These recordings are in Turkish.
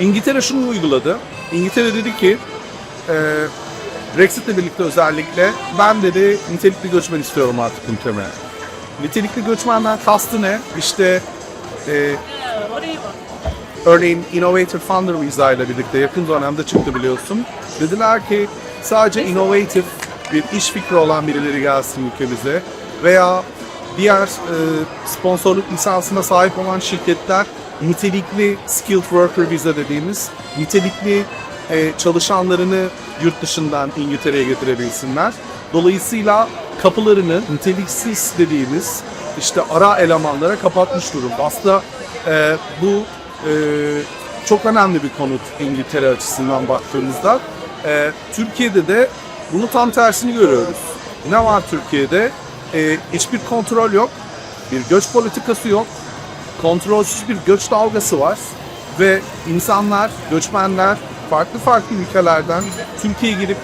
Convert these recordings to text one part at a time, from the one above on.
İngiltere şunu uyguladı. İngiltere dedi ki e, Brexit'le birlikte özellikle ben dedi nitelikli göçmen istiyorum artık ülkeme. Nitelikli göçmenden kastı ne? İşte e, örneğin Innovative Funder Visa ile birlikte yakın dönemde çıktı biliyorsun. Dediler ki sadece innovative bir iş fikri olan birileri gelsin ülkemize veya diğer e, sponsorluk lisansına sahip olan şirketler nitelikli skilled worker visa dediğimiz nitelikli e, çalışanlarını yurt dışından İngiltere'ye getirebilsinler. Dolayısıyla kapılarını niteliksiz dediğimiz işte ara elemanlara kapatmış durumda. Aslında e, bu e, çok önemli bir konut İngiltere açısından baktığımızda. E, Türkiye'de de bunu tam tersini görüyoruz. Ne var Türkiye'de? E, hiçbir kontrol yok, bir göç politikası yok, kontrolsüz bir göç dalgası var ve insanlar, göçmenler farklı farklı ülkelerden Türkiye'ye girip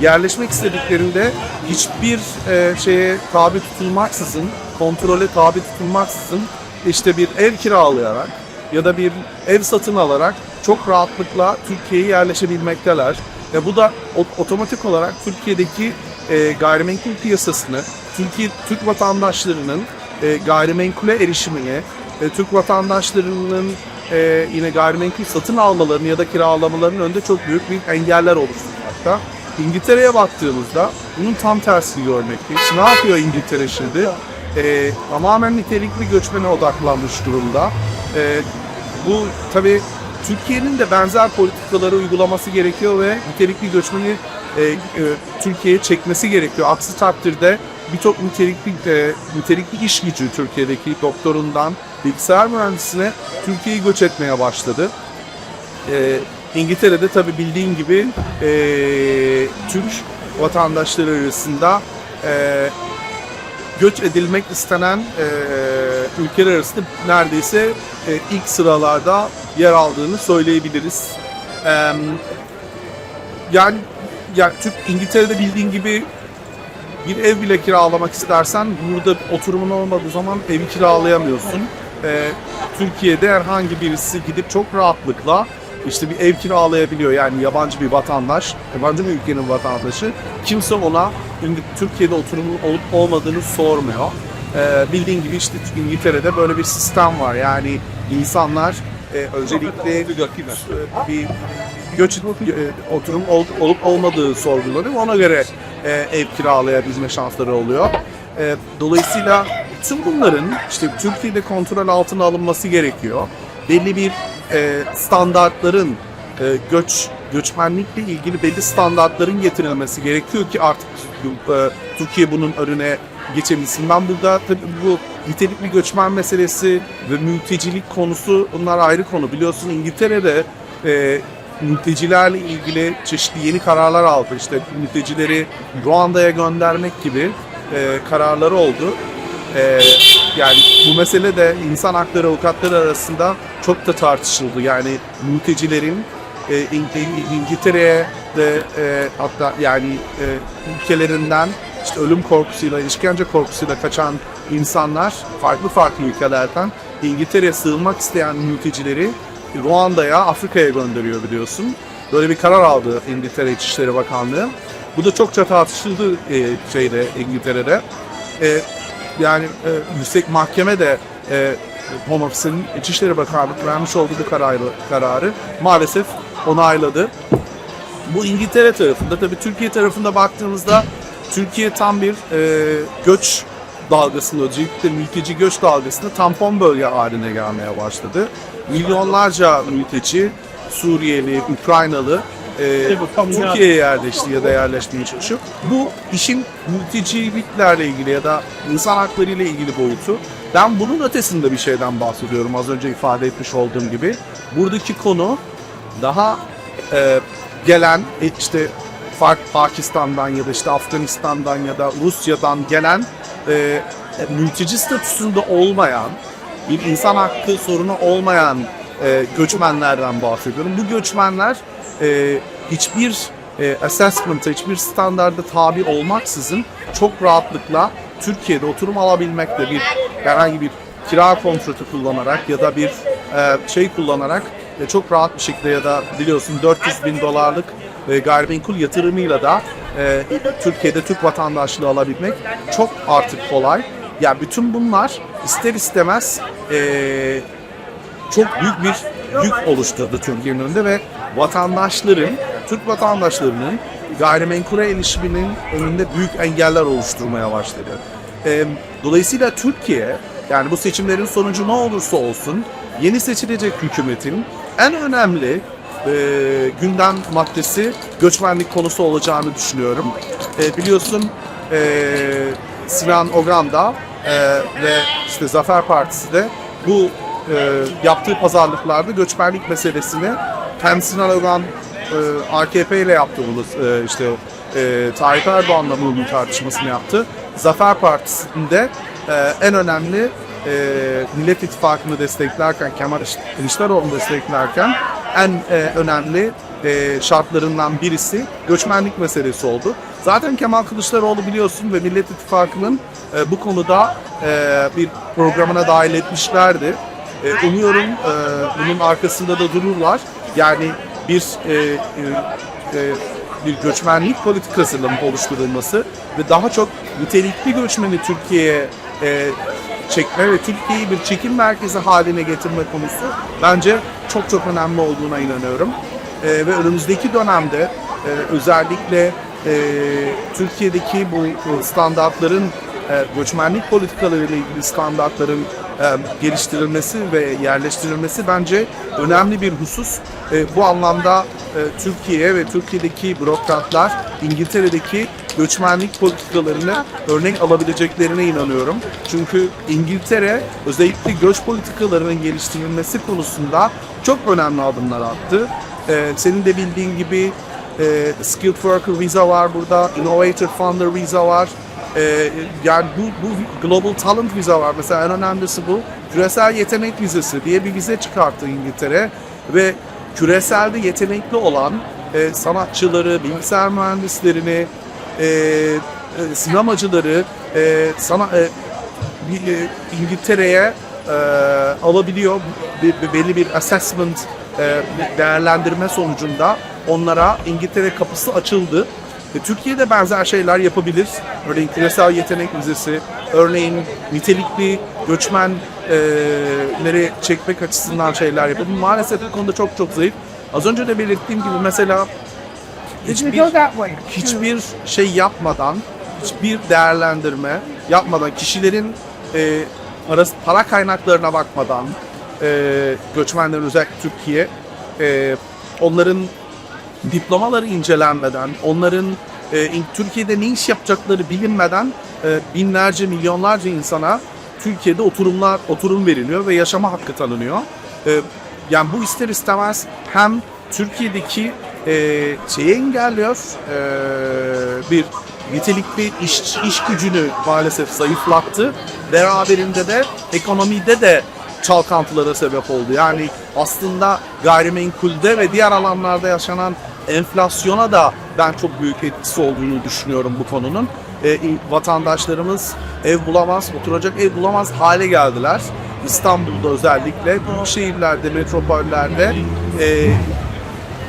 yerleşmek istediklerinde hiçbir e, şeye tabi tutulmaksızın, kontrole tabi tutulmaksızın işte bir ev kiralayarak ya da bir ev satın alarak çok rahatlıkla Türkiye'ye yerleşebilmekteler. Ve bu da otomatik olarak Türkiye'deki e, gayrimenkul piyasasını, Türkiye Türk vatandaşlarının e, gayrimenkule erişimini, e, Türk vatandaşlarının e, yine gayrimenkul satın almalarını ya da kiralamalarının önünde çok büyük bir engeller oluşturmakta. İngiltere'ye baktığımızda bunun tam tersini görmekteyiz. Ne yapıyor İngiltere şimdi? E, tamamen nitelikli göçmene odaklanmış durumda. E, bu tabii Türkiye'nin de benzer politikaları uygulaması gerekiyor ve nitelikli göçmeni e, e, Türkiye'ye çekmesi gerekiyor. Aksi takdirde birçok nitelikli e, nitelikli iş gücü Türkiye'deki doktorundan bilgisayar mühendisine Türkiye'yi göç etmeye başladı. E, İngiltere'de tabii bildiğin gibi e, Türk vatandaşları arasında e, göç edilmek istenen e, ülkeler arasında neredeyse e, ilk sıralarda yer aldığını söyleyebiliriz. E, yani ya Türk İngiltere'de bildiğin gibi bir ev bile kiralamak istersen burada oturumun olmadığı zaman evi kiralayamıyorsun. E, Türkiye'de herhangi birisi gidip çok rahatlıkla işte bir ev kiralayabiliyor yani yabancı bir vatandaş, yabancı bir ülkenin vatandaşı. Kimse ona Türkiye'de oturumun olup olmadığını sormuyor. Ee, bildiğin gibi işte İngiltere'de böyle bir sistem var. Yani insanlar e, özellikle e, bir göç e, oturum ol- olup olmadığı sorgulanıyor. Ona göre e, ev kiralayabilme şansları oluyor. E, dolayısıyla tüm bunların işte Türkiye'de kontrol altına alınması gerekiyor. Belli bir e, standartların e, göç göçmenlikle ilgili belli standartların getirilmesi gerekiyor ki artık e, Türkiye bunun önüne geçebilsin. Ben burada tabii bu nitelikli göçmen meselesi ve mültecilik konusu bunlar ayrı konu. Biliyorsun İngiltere'de e, mültecilerle ilgili çeşitli yeni kararlar aldı. İşte mültecileri Ruanda'ya göndermek gibi e, kararları oldu. E, yani bu mesele de insan hakları avukatları arasında çok da tartışıldı. Yani mültecilerin e, İng- İngiltere'ye de e, hatta yani e, ülkelerinden işte ölüm korkusuyla, işkence korkusuyla kaçan insanlar farklı farklı ülkelerden İngiltere'ye sığınmak isteyen mültecileri Ruanda'ya, Afrika'ya gönderiyor biliyorsun. Böyle bir karar aldı İngiltere İçişleri Bakanlığı. Bu da çokça tartışıldı e, şeyde İngiltere'de. E, yani e, yüksek mahkeme de e, Home Office'in İçişleri Bakanlığı vermiş olduğu bu kararı, kararı maalesef onayladı. Bu İngiltere tarafında. Tabii Türkiye tarafında baktığımızda Türkiye tam bir e, göç dalgasında, özellikle mülteci göç dalgasında tampon bölge haline gelmeye başladı. Milyonlarca mülteci, Suriyeli, Ukraynalı e, Türkiye'ye yerleşti ya da yerleşmeye çalışıyor. Bu işin mülteciliklerle ilgili ya da insan hakları ile ilgili boyutu. Ben bunun ötesinde bir şeyden bahsediyorum az önce ifade etmiş olduğum gibi. Buradaki konu daha e, gelen işte fark Pakistan'dan ya da işte Afganistan'dan ya da Rusya'dan gelen e, mülteci statüsünde olmayan bir insan hakkı sorunu olmayan e, göçmenlerden bahsediyorum. Bu göçmenler e, hiçbir e, assessment'a, hiçbir standarda tabi olmaksızın çok rahatlıkla Türkiye'de oturum alabilmekte bir herhangi bir kira kontratı kullanarak ya da bir e, şey kullanarak e, çok rahat bir şekilde ya da biliyorsun 400 bin dolarlık e, gayrimenkul yatırımıyla da e, Türkiye'de Türk vatandaşlığı alabilmek çok artık kolay. Yani bütün bunlar ister istemez e, çok büyük bir yük oluşturdu Türkiye'nin önünde ve vatandaşların, Türk vatandaşlarının gayrimenkule erişiminin önünde büyük engeller oluşturmaya başladı. Dolayısıyla Türkiye, yani bu seçimlerin sonucu ne olursa olsun, yeni seçilecek hükümetin en önemli e, gündem maddesi göçmenlik konusu olacağını düşünüyorum. E, biliyorsun e, Sinan Ogan da e, ve işte Zafer Partisi de bu e, yaptığı pazarlıklarda göçmenlik meselesini Sinan Ogan e, AKP ile yaptı bunu e, işte e, Tayyip Erdoğan'la bunun tartışmasını yaptı. Zafer Partisi'nde e, en önemli e, Millet İttifakı'nı desteklerken, Kemal Kılıçdaroğlu'nu desteklerken en e, önemli e, şartlarından birisi göçmenlik meselesi oldu. Zaten Kemal Kılıçdaroğlu biliyorsun ve Millet İttifakı'nın e, bu konuda e, bir programına dahil etmişlerdi. E, umuyorum e, bunun arkasında da dururlar. Yani bir e, e, e, bir göçmenlik politikasının oluşturulması ve daha çok nitelikli göçmeni Türkiye'ye e, çekme ve Türkiye'yi bir çekim merkezi haline getirme konusu bence çok çok önemli olduğuna inanıyorum. E, ve önümüzdeki dönemde e, özellikle e, Türkiye'deki bu standartların e, göçmenlik politikaları ile ilgili standartların geliştirilmesi ve yerleştirilmesi bence önemli bir husus. E, bu anlamda e, Türkiye ve Türkiye'deki bürokratlar İngiltere'deki göçmenlik politikalarını örnek alabileceklerine inanıyorum. Çünkü İngiltere özellikle göç politikalarının geliştirilmesi konusunda çok önemli adımlar attı. E, senin de bildiğin gibi e, Skilled Worker Visa var burada, Innovator Funder Visa var. E, yani bu, bu Global Talent Visa var. Mesela en önemlisi bu. Küresel Yetenek Vizesi diye bir vize çıkarttı İngiltere ve küreselde yetenekli olan e, sanatçıları, bilgisayar mühendislerini, e, e, sinemacıları e, sana e, e, İngiltere'ye e, alabiliyor. Bir, bir- belli bir assessment e, değerlendirme sonucunda onlara İngiltere kapısı açıldı. Ve Türkiye'de benzer şeyler yapabilir. Örneğin küresel yetenek vizesi, örneğin nitelikli göçmenleri çekmek açısından şeyler yapabilir. Maalesef bu konuda çok çok zayıf. Az önce de belirttiğim gibi mesela hiçbir, hiçbir şey yapmadan, hiçbir değerlendirme yapmadan, kişilerin e, parası, para kaynaklarına bakmadan, e, göçmenlerin özellikle Türkiye, e, onların diplomaları incelenmeden, onların e, Türkiye'de ne iş yapacakları bilinmeden e, binlerce, milyonlarca insana Türkiye'de oturumlar oturum veriliyor ve yaşama hakkı tanınıyor. E, yani bu ister istemez hem Türkiye'deki e, şeyi engelliyor, e, bir nitelikli iş, iş gücünü maalesef zayıflattı. Beraberinde de ekonomide de çalkantılara sebep oldu. Yani aslında gayrimenkulde ve diğer alanlarda yaşanan enflasyona da ben çok büyük etkisi olduğunu düşünüyorum bu konunun. E, vatandaşlarımız ev bulamaz, oturacak ev bulamaz hale geldiler. İstanbul'da özellikle, büyük şehirlerde, metropollerde e,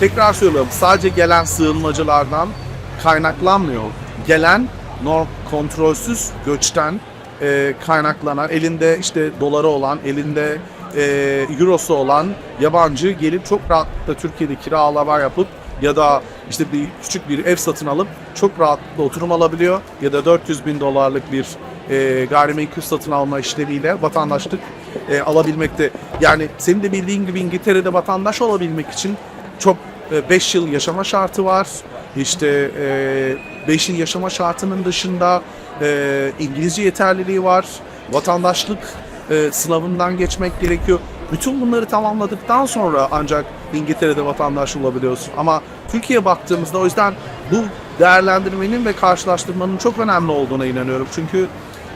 tekrar söylüyorum sadece gelen sığınmacılardan kaynaklanmıyor. Gelen norm, kontrolsüz göçten e, kaynaklanan, elinde işte doları olan, elinde e, eurosu olan yabancı gelip çok rahatlıkla Türkiye'de kiralama yapıp ya da işte bir küçük bir ev satın alıp çok rahatlıkla oturum alabiliyor ya da 400 bin dolarlık bir e, gayrimenkul satın alma işlemiyle vatandaşlık e, alabilmekte. Yani senin de bildiğin gibi İngiltere'de vatandaş olabilmek için çok 5 yıl yaşama şartı var. İşte 5 yıl yaşama şartının dışında e, İngilizce yeterliliği var. Vatandaşlık e, sınavından geçmek gerekiyor. Bütün bunları tamamladıktan sonra ancak İngiltere'de vatandaş olabiliyorsun. Ama Türkiye'ye baktığımızda o yüzden bu değerlendirmenin ve karşılaştırmanın çok önemli olduğuna inanıyorum. Çünkü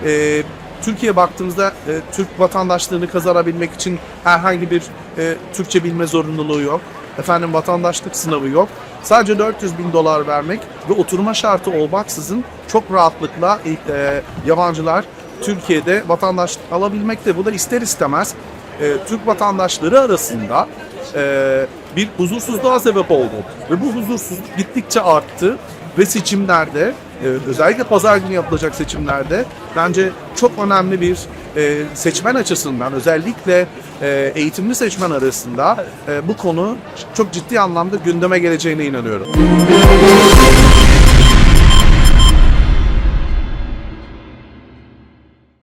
e, Türkiye'ye baktığımızda e, Türk vatandaşlığını kazanabilmek için herhangi bir e, Türkçe bilme zorunluluğu yok. Efendim vatandaşlık sınavı yok. Sadece 400 bin dolar vermek ve oturma şartı olmaksızın çok rahatlıkla e, yabancılar Türkiye'de vatandaşlık alabilmekte. Bu da ister istemez e, Türk vatandaşları arasında e, bir huzursuzluğa sebep oldu. Ve bu huzursuzluk gittikçe arttı ve seçimlerde e, özellikle pazar günü yapılacak seçimlerde bence çok önemli bir e, seçmen açısından özellikle e, eğitimli seçmen arasında e, bu konu çok ciddi anlamda gündeme geleceğine inanıyorum.